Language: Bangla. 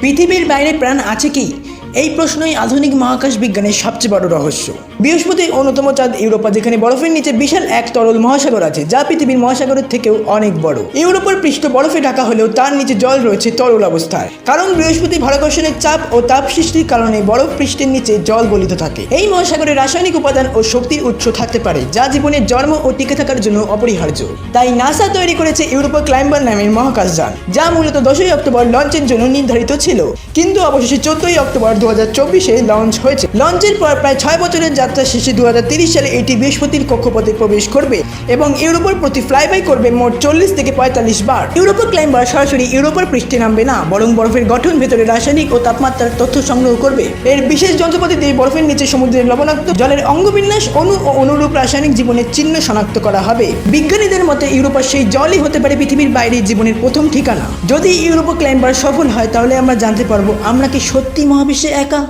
পৃথিবীর বাইরে প্রাণ আছে কি? এই প্রশ্নই আধুনিক মহাকাশ বিজ্ঞানের সবচেয়ে বড় রহস্য। বৃহস্পতির অন্যতম চাঁদ ইউরোপা, যেখানে বরফের নিচে বিশাল এক তরল মহাসাগর আছে, যা পৃথিবীর মহাসাগরের থেকেও অনেক বড়। ইউরোপের পৃষ্ঠ বরফে ঢাকা হলেও তার নিচে জল রয়েছে তরল অবস্থায়। কারণ বৃহস্পতি ভারাকর্ষণের চাপ ও তাপ সৃষ্টির কারণে বরফ পৃষ্ঠের নিচে জল গলিত থাকে। এই মহাসাগরে রাসায়নিক উপাদান ও শক্তির উৎস থাকতে পারে, যা জীবনের জন্ম ও টিকে থাকার জন্য অপরিহার্য। তাই নাসা তৈরি করেছে ইউরোপা ক্লাইম্বার নামের মহাকাশ যান, যা মূলত দশই অক্টোবর লঞ্চের জন্য নির্ধারিত ছিল। কিন্তু অবশেষে চোদ্দই অক্টোবর দু হাজার চব্বিশে লঞ্চ হয়েছে। লঞ্চের পর প্রায় ছয় বছরের যাত্রা শেষে দু সালে এটি বৃহস্পতির কক্ষপথে প্রবেশ করবে এবং ইউরোপের প্রতি ফ্লাইবাই করবে মোট চল্লিশ থেকে পঁয়তাল্লিশ বার। ইউরোপা ক্লাইম্বার সরাসরি ইউরোপের পৃষ্ঠে নামবে না, বরং বরফের গঠন ভেতরে রাসায়নিক ও তাপমাত্রার তথ্য সংগ্রহ করবে। এর বিশেষ যন্ত্রপাতি দিয়ে বরফের নিচে সমুদ্রের লবণাক্ত জলের অঙ্গবিন্যাস অণু ও অনুরূপ রাসায়নিক জীবনের চিহ্ন শনাক্ত করা হবে। বিজ্ঞানীদের মতে ইউরোপার সেই জলই হতে পারে পৃথিবীর বাইরে জীবনের প্রথম ঠিকানা। যদি ইউরোপা ক্লাইম্বার সফল হয়, তাহলে আমরা জানতে পারব, আমরা কি সত্যি মহাবিশ্বে একা